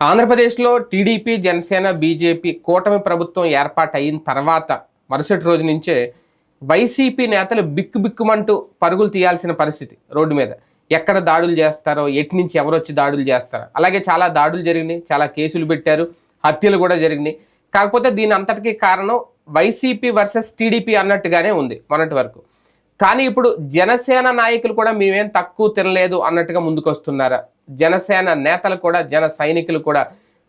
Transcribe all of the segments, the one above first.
ఆంధ్రప్రదేశ్లో TDP Janasena BJP కూటమి ప్రభుత్వం ఏర్పాటు అయిన తర్వాత మరుసటి రోజు నుంచే వైసీపీ నేతలు బిక్కు బిక్కుమంటూ పరుగులు తీయాల్సిన పరిస్థితి రోడ్డు మీద. ఎక్కడ దాడులు చేస్తారో ఎటు నుంచి ఎవరు వచ్చి దాడులు చేస్తారో. అలాగే చాలా దాడులు జరిగినాయి చాలా కేసులు పెట్టారు హత్యలు కూడా జరిగినాయి. కాకపోతే దీని అంతటికీ కారణం వైసీపీ వర్సెస్ టీడీపీ అన్నట్టుగానే ఉంది మొన్నటి వరకు. కానీ ఇప్పుడు జనసేన నాయకులు కూడా మేమేం తక్కువ తినలేదు అన్నట్టుగా ముందుకొస్తున్నారు. జనసేన నేతలు కూడా జన సైనికులు కూడా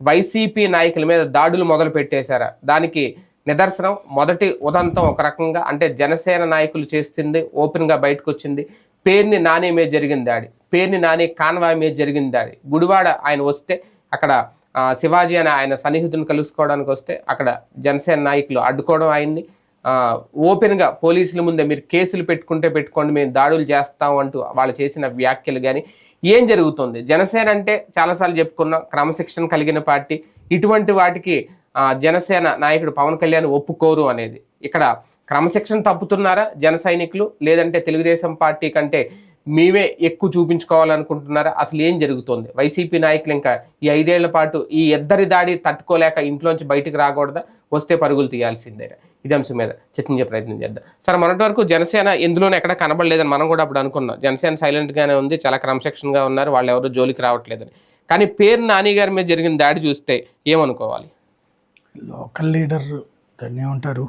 వైసీపీ నాయకుల మీద దాడులు మొదలు పెట్టేశారు. దానికి నిదర్శనం మొదటి ఉదంతం ఒక రకంగా అంటే జనసేన నాయకులు చేస్తుంది ఓపెన్గా బయటకు వచ్చింది పేర్ని నాని మీద జరిగిన దాడి పేర్ని నాని కాన్వాయ్ మీద జరిగిన దాడి గుడివాడ ఆయన వస్తే అక్కడ శివాజీ అని ఆయన సన్నిహితుని కలుసుకోవడానికి వస్తే అక్కడ జనసేన నాయకులు అడ్డుకోవడం ఆయన్ని ఓపెన్గా పోలీసుల ముందే మీరు కేసులు పెట్టుకుంటే పెట్టుకోండి మేము దాడులు చేస్తాం అంటూ వాళ్ళు చేసిన వ్యాఖ్యలు కానీ ఏం జరుగుతుంది? జనసేన అంటే చాలాసార్లు చెప్పుకున్నా క్రమశిక్షణ కలిగిన పార్టీ. ఇటువంటి వాటికి జనసేన నాయకుడు పవన్ కళ్యాణ్ ఒప్పుకోరు అనేది. ఇక్కడ క్రమశిక్షణ తప్పుతున్నారా జన సైనికులు? లేదంటే తెలుగుదేశం పార్టీ కంటే మేమే ఎక్కువ చూపించుకోవాలనుకుంటున్నారా? అసలు ఏం జరుగుతుంది? వైసీపీ నాయకులు ఇంకా ఈ ఐదేళ్ళ పాటు ఈ ఇద్దరి దాడి తట్టుకోలేక ఇంట్లోంచి బయటకు రాకూడదా? వస్తే పరుగులు తీయాల్సిందే. ఇది అంశం మీద చర్చించే ప్రయత్నం చేద్దాం. సరే మొన్నటి వరకు జనసేన ఎందులోనే ఎక్కడ కనబడలేదని మనం కూడా అప్పుడు అనుకున్నాం. జనసేన సైలెంట్గానే ఉంది చాలా క్రమశిక్షణగా ఉన్నారు వాళ్ళు ఎవరు జోలికి రావట్లేదని. కానీ పేరు నాని గారి మీద జరిగిన దాడి చూస్తే ఏమనుకోవాలి? లోకల్ లీడర్ దాన్ని ఏమంటారు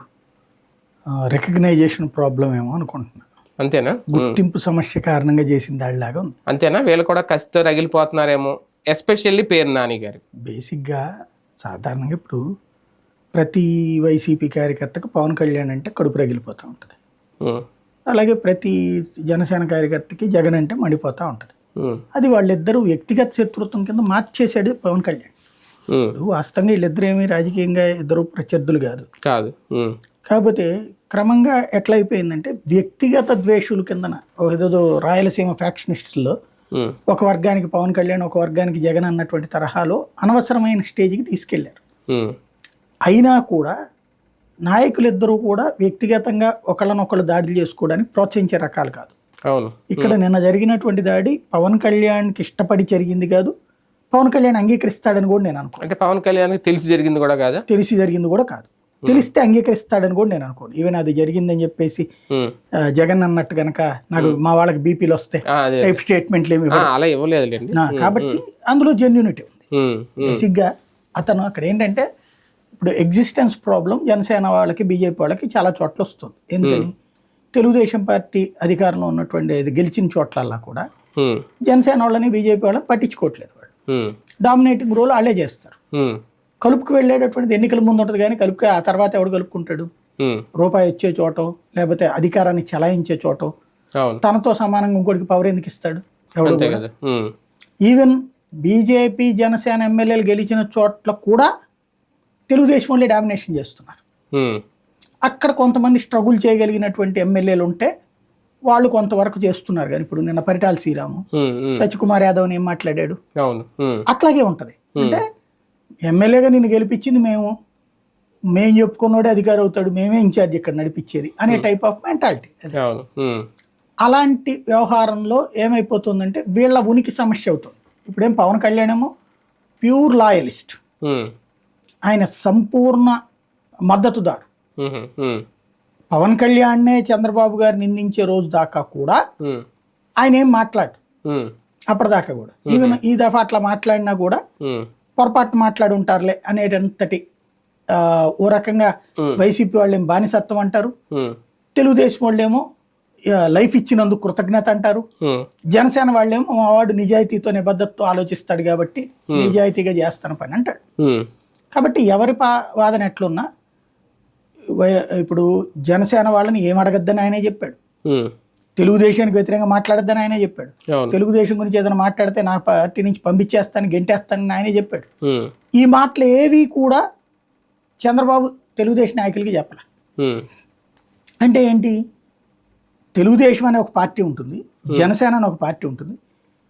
రికగ్నైజేషన్ ప్రాబ్లం ఏమో అనుకుంటున్నాను అంతేనా? గుర్తింపు సమస్య కారణంగా చేసిన దాడిలాగా ఉంది. అంతేనా? వీళ్ళు కూడా కసితో రగిలిపోతున్నారేమో ఎస్పెషల్లీ పేరు నాని గారు. బేసిక్గా సాధారణంగా ఇప్పుడు ప్రతి వైసీపీ కార్యకర్తకు పవన్ కళ్యాణ్ అంటే కడుపు రగిలిపోతూ ఉంటుంది. అలాగే ప్రతి జనసేన కార్యకర్తకి జగన్ అంటే మండిపోతూ ఉంటుంది. అది వాళ్ళిద్దరూ వ్యక్తిగత శత్రుత్వం కింద మార్చేశాడు పవన్ కళ్యాణ్. వాస్తవంగా వీళ్ళిద్దరు ఏమీ రాజకీయంగా ఇద్దరు ప్రత్యర్థులు కాదు. కాదు. కాకపోతే క్రమంగా ఎట్లా అయిపోయిందంటే వ్యక్తిగత ద్వేషుల కిందన ఏదో రాయలసీమ ఫ్యాక్షనిస్టుల్లో ఒక వర్గానికి పవన్ కళ్యాణ్ ఒక వర్గానికి జగన్ అన్నటువంటి తరహాలో అనవసరమైన స్టేజ్కి తీసుకెళ్ళారు. అయినా కూడా నాయకులిద్దరూ కూడా వ్యక్తిగతంగా ఒకళ్ళనొకళ్ళు దాడులు చేసుకోవడానికి ప్రోత్సహించే రకాలు కాదు. ఇక్కడ నిన్న జరిగినటువంటి దాడి పవన్ కళ్యాణ్కి ఇష్టపడి జరిగింది కాదు. పవన్ కళ్యాణ్ అంగీకరిస్తాడని కూడా నేను అనుకో అంటే పవన్ కళ్యాణ్ తెలిసి జరిగింది కూడా కాదా? తెలిసి జరిగింది కూడా కాదు. తెలిస్తే అంగీకరిస్తాడని కూడా నేను అనుకోను. ఈవెన్ అది జరిగిందని చెప్పేసి ఆ, జగన్ అన్నట్టు గనక నాకు మా వాళ్ళకి బీపీలు అదే టైప్ స్టేట్మెంట్లు ఏమి. అలా ఇవ్వలేదులేండి. ఆ, కాబట్టి అందులో జెన్యునిటీ ఉంది. బేసిక్గా అతను అక్కడ ఏంటంటే ఇప్పుడు ఎగ్జిస్టెన్స్ ప్రాబ్లం జనసేన వాళ్ళకి బీజేపీ వాళ్ళకి చాలా చోట్ల వస్తుంది. ఎందుకని? తెలుగుదేశం పార్టీ అధికారంలో ఉన్నటువంటి గెలిచిన చోట్లల్లా కూడా జనసేన వాళ్ళని బీజేపీ వాళ్ళని పట్టించుకోవట్లేదు వాళ్ళు. డామినేటింగ్ రోల్ వాళ్ళే చేస్తారు. కలుపుకు వెళ్ళేటటువంటిది ఎన్నికల ముందు ఉంటుంది కానీ కలుపుకి ఆ తర్వాత ఎవడు కలుపుకుంటాడు? రూపాయి వచ్చే చోటో లేకపోతే అధికారాన్ని చలాయించే చోటో తనతో సమానంగా ఇంకోటికి పవర్ ఎందుకు ఇస్తాడు? ఎవడు ఈవెన్ బీజేపీ జనసేన ఎమ్మెల్యేలు గెలిచిన చోట్ల కూడా తెలుగుదేశం వాళ్ళే డామినేషన్ చేస్తున్నారు. అక్కడ కొంతమంది స్ట్రగుల్ చేయగలిగినటువంటి ఎమ్మెల్యేలు ఉంటే వాళ్ళు కొంతవరకు చేస్తున్నారు కానీ ఇప్పుడు నిన్న పరిటాల శ్రీరాము సత్యకుమార్ యాదవ్ని ఏం మాట్లాడాడు? అట్లాగే ఉంటుంది. అంటే ఎమ్మెల్యేగా నిన్ను గెలిపించింది మేము. మేము చెప్పుకున్నోడే అధికారి అవుతాడు. మేమే ఇన్ఛార్జ్ ఇక్కడ నడిపించేది అనే టైప్ ఆఫ్ మెంటాలిటీ అలాంటి వ్యవహారంలో ఏమైపోతుందంటే వీళ్ళ ఉనికి సమస్య అవుతుంది. ఇప్పుడేం పవన్ కళ్యాణ్ ఏమో ప్యూర్ లాయలిస్ట్. ఉమ్, ఆయన సంపూర్ణ మద్దతుదారు. ఉమ్, ఉమ్, పవన్ కళ్యాణ్నే చంద్రబాబు గారు నిందించే రోజు దాకా కూడా ఆయన ఏం మాట్లాడు అప్పటిదాకా కూడా. ఈవెన్ ఈ దఫా అట్లా మాట్లాడినా కూడా పొరపాటు మాట్లాడి ఉంటారులే అనేటంతటి ఆ, ఓ రకంగా. వైసీపీ వాళ్ళు ఏం బానిసత్వం అంటారు. తెలుగుదేశం వాళ్ళేమో లైఫ్ ఇచ్చినందుకు కృతజ్ఞత అంటారు. జనసేన వాళ్ళేమో మా వాడు నిజాయితీతో నిబద్ధతతో ఆలోచిస్తాడు కాబట్టి నిజాయితీగా చేస్తాను పని అంటాడు. కాబట్టి ఎవరి పా వాదన ఎట్లున్నా ఇప్పుడు జనసేన వాళ్ళని ఏం అడగద్దని ఆయనే చెప్పాడు. తెలుగుదేశానికి వ్యతిరేకంగా మాట్లాడద్దని ఆయనే చెప్పాడు. తెలుగుదేశం గురించి ఏదైనా మాట్లాడితే నా పార్టీ నుంచి పంపించేస్తాను గెంటేస్తానని ఆయనే చెప్పాడు. ఈ మాటలు ఏవి కూడా చంద్రబాబు తెలుగుదేశం నాయకులకి చెప్పలే. అంటే ఏంటి? తెలుగుదేశం అనే ఒక పార్టీ ఉంటుంది జనసేన అనే ఒక పార్టీ ఉంటుంది.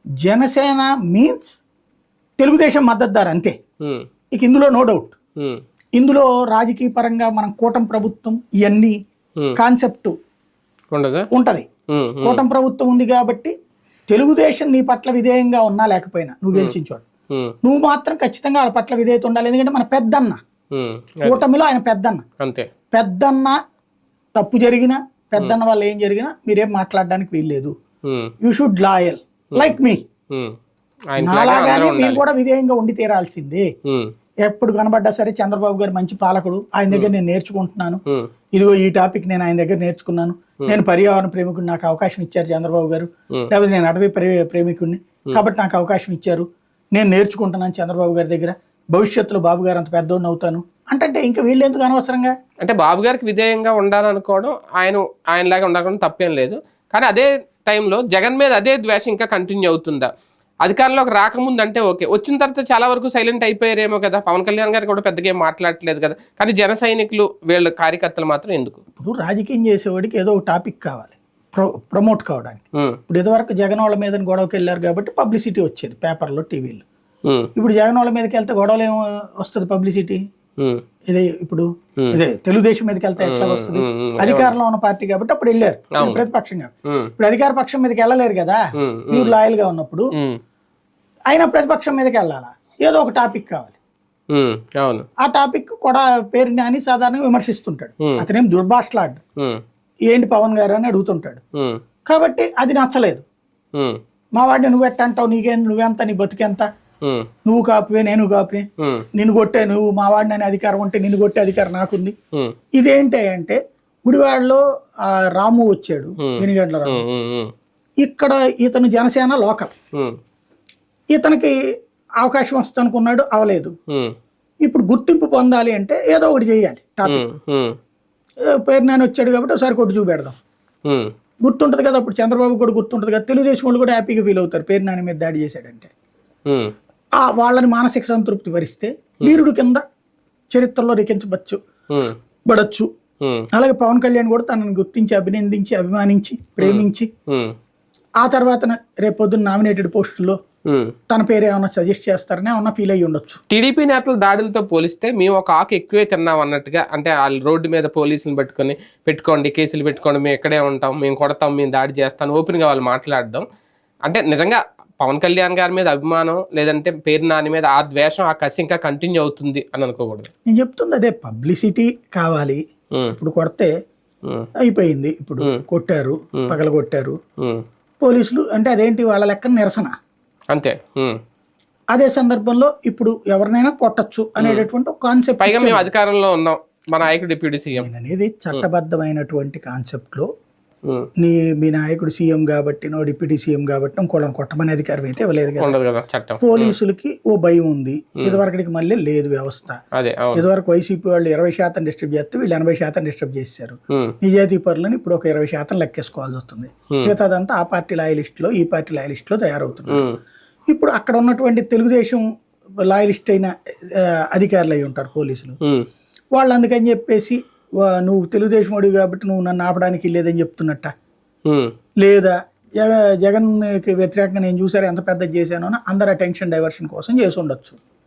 జనసేన మీన్స్ తెలుగుదేశం మద్దతుదారు అంతే. ఇక ఇందులో నో డౌట్ ఇందులో రాజకీయ పరంగా మనం కూటమి ప్రభుత్వం ఇవన్నీ. కాన్సెప్ట్ ఉంటది. కూటమి ప్రభుత్వం ఉంది కాబట్టి తెలుగుదేశం నీ పట్ల విధేయంగా ఉన్నా లేకపోయినా నువ్వు గెలిచిన చోట. నువ్వు మాత్రం ఖచ్చితంగా వాళ్ళ పట్ల విధేయత ఉండాలి. ఎందుకంటే మన పెద్దన్న. కూటమిలో ఆయన పెద్దన్న. అంతే. పెద్దన్న తప్పు జరిగినా పెద్దన్న వల్ల ఏం జరిగినా మీరేం మాట్లాడడానికి వీల్లేదు. You should loyal like me నాలాగానే మీరు కూడా విధేయంగా ఉండి తీరాల్సిందే. ఎప్పుడు కనబడ్డా సరే చంద్రబాబు గారు మంచి పాలకుడు. ఆయన దగ్గర నేను నేర్చుకుంటున్నాను. ఇదిగో ఈ టాపిక్ నేను ఆయన దగ్గర నేర్చుకున్నాను. నేను పర్యావరణ ప్రేమికుడు నాకు అవకాశం ఇచ్చారు చంద్రబాబు గారు. లేకపోతే నేను అటవీ ప్రే- ప్రేమికుడిని. కాబట్టి నాకు అవకాశం ఇచ్చారు. నేను నేర్చుకుంటున్నాను చంద్రబాబు గారి దగ్గర. భవిష్యత్తులో బాబు గారు అంత పెద్దోడిని అవుతాను. అంటే ఇంకా వీళ్ళు ఎందుకు అనవసరంగా? అంటే బాబు గారికి విధేయంగా ఉండాలనుకోవడం ఆయన ఆయనలాగా ఉండాలని తప్పేం లేదు. కానీ అదే టైంలో జగన్ మీద అదే ద్వేషం ఇంకా కంటిన్యూ అవుతుందా? అధికారంలోకి రాకముందు అంటే ఓకే. వచ్చిన తర్వాత చాలా వరకు సైలెంట్ అయిపోయారేమో కదా. పవన్ కళ్యాణ్ గారు కూడా పెద్దగా ఏం మాట్లాడట్లేదు కదా. కానీ జన సైనికులు వీళ్ళ కార్యకర్తలు మాత్రం ఎందుకు? ఇప్పుడు రాజకీయం చేసేవాడికి ఏదో ఒక టాపిక్ కావాలి. ప్రో ప్రమోట్ కావడానికి. ఇప్పుడు ఇదివరకు జగన్ వాళ్ళ మీద గొడవకి వెళ్ళారు కాబట్టి పబ్లిసిటీ వచ్చేది పేపర్లో టీవీలో. ఇప్పుడు జగన్ వాళ్ళ మీదకి వెళ్తే గొడవలు ఏం వస్తుంది పబ్లిసిటీ? ఇది ఇప్పుడు. ఇదే తెలుగుదేశం మీదకి వెళ్తే ఎట్లా వస్తుంది? అధికారంలో ఉన్న పార్టీ కాబట్టి అప్పుడు వెళ్ళారు. ప్రతిపక్షంగా. ఉమ్, ఇప్పుడు అధికార పక్షం మీదకి వెళ్ళలేరు కదా. మీరు లాయల్గా ఉన్నప్పుడు అయినా ప్రతిపక్షం మీదకి వెళ్ళాలా? ఏదో ఒక టాపిక్ కావాలి. అవును. ఆ టాపిక్ కూడా పేరు నాని సాధారణంగా విమర్శిస్తుంటాడు. అతనేం దుర్భాషలాడు ఏంటి పవన్ గారు అని అడుగుతుంటాడు. కాబట్టి అది నచ్చలేదు. మా వాడిని నువ్వు ఎట్ట అంటావు? నీకేం నువ్వెంత నీ బతుకెంత నువ్వు కాపువే నేను కాపువే. నిన్ను కొట్టే నువ్వు మా వాడిని అనే అధికారం ఉంటే నిన్ను కొట్టే అధికారం నాకుంది. ఇదేంటి అంటే గుడివాడలో ఆ రాము వచ్చాడు. ఎనిగడ్ల రాము. ఇక్కడ ఇతను జనసేన లోకల్. ఇతనికి అవకాశం వస్తుంది అనుకున్నాడు అవలేదు. ఇప్పుడు గుర్తింపు పొందాలి అంటే ఏదో ఒకటి చేయాలి టాపిక్. పేరు నాని వచ్చాడు కాబట్టి ఒకసారి కొట్టు చూపెడదాం. గుర్తుంటుంది కదా అప్పుడు చంద్రబాబు కూడా గుర్తుంటుంది కదా తెలుగుదేశం వాళ్ళు కూడా హ్యాపీగా ఫీల్ అవుతారు పేరు నాని మీద దాడి చేశాడంటే. ఆ వాళ్ళని మానసిక సంతృప్తి భరిస్తే వీరుడు కింద చరిత్రలో లిఖించవచ్చు ఉమ్, పడచ్చు. అలాగే పవన్ కళ్యాణ్ కూడా తనని గుర్తించి అభినందించి అభిమానించి ప్రేమించి ఆ తర్వాత రేపు పొద్దున్న నామినేటెడ్ పోస్టుల్లో. తన పేరు ఏమైనా సజెస్ట్ చేస్తారని ఏమన్నా ఫీల్ అయ్యి ఉండొచ్చు. టీడీపీ నేతల దాడులతో పోలిస్తే మేము ఒక ఆకు ఎక్కువే తిన్నాం అన్నట్టుగా అంటే వాళ్ళు రోడ్డు మీద పోలీసులు పెట్టుకొని పెట్టుకోండి కేసులు పెట్టుకోండి మేము ఇక్కడే ఉంటాం మేము కొడతాం మేము దాడి చేస్తాం ఓపెన్గా వాళ్ళు మాట్లాడడం. అంటే నిజంగా పవన్ కళ్యాణ్ గారి మీద అభిమానం లేదంటే పేరు నాని మీద ఆ ద్వేషం ఆ కసి ఇంకా కంటిన్యూ అవుతుంది అని అనుకోకూడదు. నేను చెప్తుంది అదే పబ్లిసిటీ కావాలి. ఉమ్, ఇప్పుడు కొడితే ఉమ్, అయిపోయింది. ఇప్పుడు కొట్టారు పగల కొట్టారు పోలీసులు అంటే అదేంటి వాళ్ళ లెక్క నిరసన? అంతే. అదే సందర్భంలో ఇప్పుడు ఎవరినైనా కొట్టచ్చు అనేటటువంటి ఒక కాన్సెప్ట్ పైగా మేము అధికారంలో ఉన్నాం. మా నాయకుడు డిప్యూటీ సీఎం. అనేది చట్టబద్ధమైనటువంటి కాన్సెప్ట్లో నీ మీ నాయకుడు సీఎం కాబట్టి నో డిప్యూటీ సీఎం కాబట్టి ఇంకోళ్ళని కొట్టమనే అధికారం అయితే ఇవ్వలేదు కదా. చట్టం. పోలీసులకి ఓ భయం ఉంది. ఇదివరకటికి మళ్ళీ లేదు వ్యవస్థ. ఇదివరకు వైసీపీ వాళ్ళు ఇరవై శాతం డిస్టర్బ్ చేస్తే వీళ్ళు ఎనభై శాతం డిస్టర్బ్ చేశారు. నిజాయితీ పరులని ఇప్పుడు ఒక ఇరవై శాతం లెక్కేసుకోవాల్సి వస్తుంది. మిగతాదంతా ఆ పార్టీ లాయలిస్ట్లో ఈ పార్టీ లాయలిస్ట్లో తయారవుతుంది ఇప్పుడు అక్కడ ఉన్నటువంటి తెలుగుదేశం లాయలిస్ట్ అయిన అధికారులు అయి ఉంటారు పోలీసులు. వాళ్ళు అందుకని చెప్పేసి నువ్వు తెలుగుదేశం వాడివి కాబట్టి నువ్వు నన్ను ఆపడానికి లేదని చెప్తున్నట్ట. లేదా జగ- జగన్కి వ్యతిరేకంగా నేను చూసారు ఎంత పెద్ద చేశానో అందరు అటెన్షన్ డైవర్షన్ కోసం చేసి ఉండొచ్చు.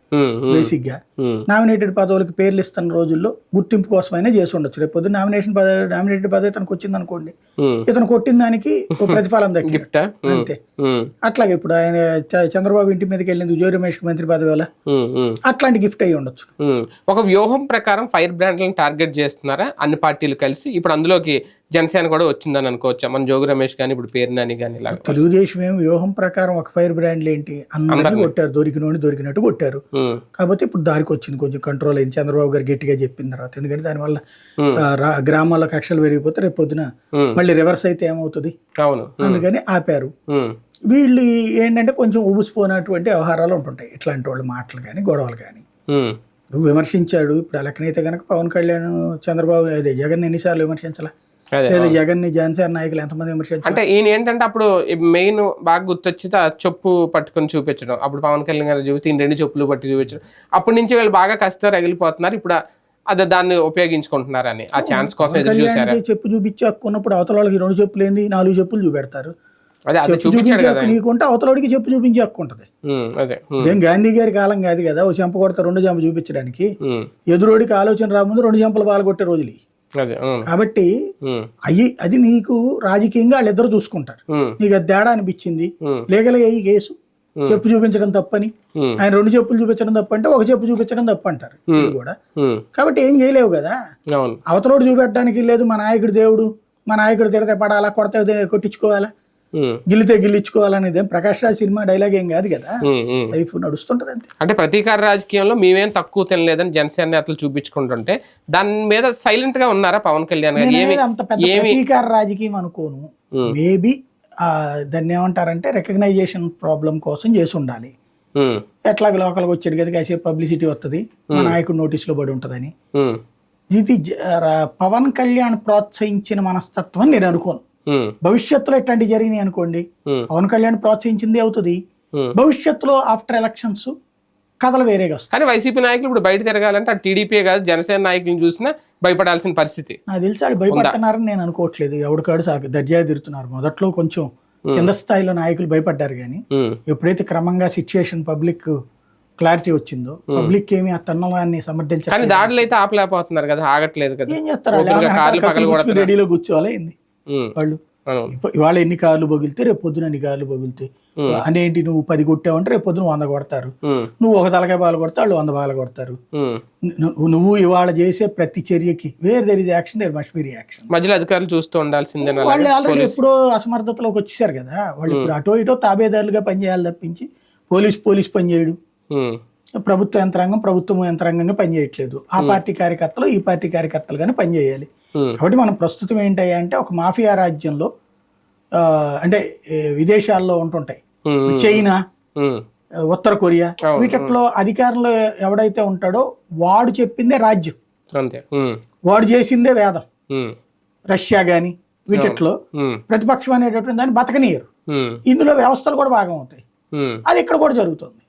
బేసిక్గా. ఉమ్, నామినేటెడ్ పదవులకు పేర్లు ఇస్తున్న రోజుల్లో గుర్తింపు కోసమైనా చేసి ఉండొచ్చు. రేపు పొద్దున్న నామినేషన్ పదవి నామినేటెడ్ పదవి ఇతనికి వచ్చింది అనుకోండి. ఇతను కొట్టిన దానికి ఒక ప్రతిఫలం దక్కింది. ఉమ్, అంతే. అట్లాగే ఇప్పుడు ఆయన చంద్రబాబు ఇంటి మీదకి వెళ్ళింది జోయి రమేష్ మంత్రి పదవి వల్ల. అట్లాంటి గిఫ్ట్ అయ్యి ఉండొచ్చు. ఒక వ్యూహం ప్రకారం ఫైర్ బ్రాండ్లను టార్గెట్ చేస్తున్నారా? అన్ని పార్టీలు కలిసి ఇప్పుడు అందులోకి జనసేన కూడా వచ్చిందని అనుకోవచ్చా? మన జోగు రమేష్ కానీ ఇప్పుడు పేరు నాని కానీ ఇలాగ తెలుగుదేశం ఏం వ్యూహం ప్రకారం ఒక ఫైర్ బ్రాండ్లు ఏంటి? అందరినీ కొట్టారు దొరికినోని దొరికినట్టు కొట్టారు. కాకపోతే ఇప్పుడు దారికి వచ్చింది కొంచెం కంట్రోల్ అయింది. చంద్రబాబు గారు గట్టిగా చెప్పిన తర్వాత. ఎందుకంటే దానివల్ల గ్రామాల్లో కక్షలు పెరిగిపోతే రేపు పొద్దున. మళ్ళీ రివర్స్ అయితే ఏమవుతుంది? అవును. అందుకని ఆపారు. వీళ్ళు ఏంటంటే కొంచెం ఉబుసిపోయినటువంటి వ్యవహారాలు ఉంటుంటాయి. ఇట్లాంటి వాళ్ళ మాటలు కానీ గొడవలు కానీ నువ్వు విమర్శించాడు. ఇప్పుడు ఆ లెక్కనైతే కనుక పవన్ కళ్యాణ్ చంద్రబాబు అదే జగన్ ఎన్నిసార్లు విమర్శించాలా? లేదా జగన్ని జనసేన నాయకులు ఎంతమంది విమర్శించాలి అంటే ఈయన ఏంటంటే అప్పుడు మెయిన్ బాగా గుర్తొచ్చి ఆ చెప్పు పట్టుకొని చూపించడం. అప్పుడు పవన్ కళ్యాణ్ గారు చూపిస్తే ఈయన రెండు చెప్పులు పట్టి చూపించడం. అప్పటి నుంచి వీళ్ళు బాగా కష్టం రగిలిపోతున్నారు. ఇప్పుడు అదే దాన్ని ఉపయోగించుకుంటున్నారని ఆ ఛాన్స్ కోసం ఎదురు చూసారా చెప్పు చూపించి హక్కున్నప్పుడు అవతల వాళ్ళకి రెండు చెప్పులు ఏంది? నాలుగు చెప్పులు చూపెడతారు. అదే అదే చెప్పు చూపించాడు చూపించే కదా హక్కు నీకుంటే అవతలడికి చెప్పు చూపించే హక్కు ఉంటుంది. ఉమ్, అదే ఇదేం గాంధీ గారి కాలం కాదు కదా ఓ చెంప కొడతా రెండు చెంప చూపించడానికి. ఎదురోడికి ఆలోచన రాముందు రెండు చెంపలు పాల్గొట్టే రోజులు. ఇవి. అదే ఉమ్, కాబట్టి అయ్యి అది నీకు రాజకీయంగా వాళ్ళిద్దరు చూసుకుంటారు. నీకు అది తేడా అనిపించింది. లీగల్గా అయ్యి కేసు. చెప్పు చూపించడం తప్పని. ఆయన రెండు చెప్పులు చూపించడం తప్పు అంటే ఒక చెప్పు చూపించడం తప్పు అంటారు ఇది కూడా. కాబట్టి ఏం చేయలేవు కదా? అవతలోడు చూపెట్టడానికి లేదు మా నాయకుడు దేవుడు. మా నాయకుడు తిడితే పడాలా కొడితే కొట్టించుకోవాలా? గిల్లితే గిల్లించుకోవాలనేది ఏం ప్రకాష్ రాజ్ సినిమా డైలాగ్ ఏం కాదు కదా. లైఫ్ నడుస్తుంటది అంతే. అంటే ప్రతీకార రాజకీయంలో మేమేం తక్కువ తినలేదని జనసేన నేతలు చూపించుకుంటుంటే దాని మీద సైలెంట్గా ఉన్నారా పవన్ కళ్యాణ్ గారు? ఏమి అంత పెద్ద ప్రతీకార రాజకీయం అనుకోను. మేబీ దాన్ని ఏమంటారంటే రికగ్నైజేషన్ ప్రాబ్లం కోసం చేసి ఉండాలి. ఎట్లాగ లోకల్గా వచ్చాడు కదా కాసేపు పబ్లిసిటీ వస్తుంది మా నాయకుడు నోటీసులో పడి ఉంటుందని. ఇది పవన్ కళ్యాణ్ ప్రోత్సహించిన మనస్తత్వం నేను అనుకోను. భవిష్యత్తులో ఇట్లాంటివి జరిగినాయి అనుకోండి పవన్ కళ్యాణ్ ప్రోత్సహించింది అవుతుంది. భవిష్యత్తులో ఆఫ్టర్ ఎలక్షన్స్ కథలు వేరేగా వస్తాయి. కానీ వైసీపీ నాయకులు ఇప్పుడు బయట తిరగాలంటే టీడీపీ కాదు జనసేన నాయకులను చూసినా భయపడాల్సిన పరిస్థితి. నాకు తెలిసి వాళ్ళు భయపడుతున్నారని నేను అనుకోవట్లేదు. ఎవడికాడు సాగు దర్జా తిరుగుతున్నారు. మొదట్లో కొంచెం కింద స్థాయిలో నాయకులు భయపడ్డారు కానీ ఎప్పుడైతే క్రమంగా సిచ్యుయేషన్ పబ్లిక్ క్లారిటీ వచ్చిందో పబ్లిక్ ఏమి ఆ తన్నలాన్ని కానీ సమర్థించాలి దాడులు అయితే ఆపలేకపోతున్నారు కదా ఆగట్లేదు కదా. ఏం చేస్తారు రెడీలో కూర్చోవాలి వాళ్ళు ఇవాళ ఎన్ని కార్లు పగిలితే రేపు పొద్దున ఎన్ని కార్లు పగిలితే అనేంటి నువ్వు పది కొట్టావంటే రేపు పొద్దున వంద కొడతారు. నువ్వు ఒక తలకాయ బాలు కొడతా వాళ్ళు వంద బాలు కొడతారు. నువ్వు ఇవాళ చేసే ప్రతి చర్యకి where there is action there must be reaction. మధ్యలో అధికారులు చూస్తూ ఉండాల్సిందే వాళ్ళు ఆల్రెడీ ఎప్పుడో అసమర్థతలోకి వచ్చేసారు కదా. వాళ్ళు ఇప్పుడు అటో ఇటో తాబేదారులుగా పనిచేయాలి తప్పించి పోలీస్ పోలీస్ పని చేయడు. ప్రభుత్వ యంత్రాంగం ప్రభుత్వం యంత్రాంగంగా పనిచేయట్లేదు ఆ పార్టీ కార్యకర్తలు ఈ పార్టీ కార్యకర్తలుగానే పనిచేయాలి కాబట్టి మనం ప్రస్తుతం ఏంటయ్యా అంటే ఒక మాఫియా రాజ్యంలో ఆ, అంటే విదేశాల్లో ఉంటుంటాయి. చైనా ఆ, ఉత్తర కొరియా వీటిలో అధికారంలో ఎవడైతే ఉంటాడో వాడు చెప్పిందే రాజ్యం. అంతే. వాడు చేసిందే వేదం. రష్యా కానీ వీటిట్లో ఉమ్, ప్రతిపక్షం అనేటటువంటి దాన్ని బతకనీయరు. ఇందులో వ్యవస్థలు కూడా భాగం అవుతాయి. అది ఇక్కడ కూడా జరుగుతుంది.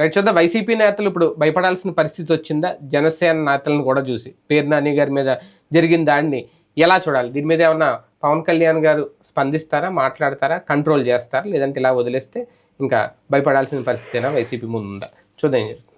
రైట్ చూద్దాం. వైసీపీ నేతలు ఇప్పుడు భయపడాల్సిన పరిస్థితి వచ్చిందా? జనసేన నేతలను కూడా చూసి. పేరు నాని గారి మీద జరిగిన దాన్ని ఎలా చూడాలి? దీని మీద ఏమన్నా పవన్ కళ్యాణ్ గారు స్పందిస్తారా? మాట్లాడతారా? కంట్రోల్ చేస్తారా? లేదంటే ఇలా వదిలేస్తే ఇంకా భయపడాల్సిన పరిస్థితి వైసీపీ ముందు ఉందా? చూద్దాం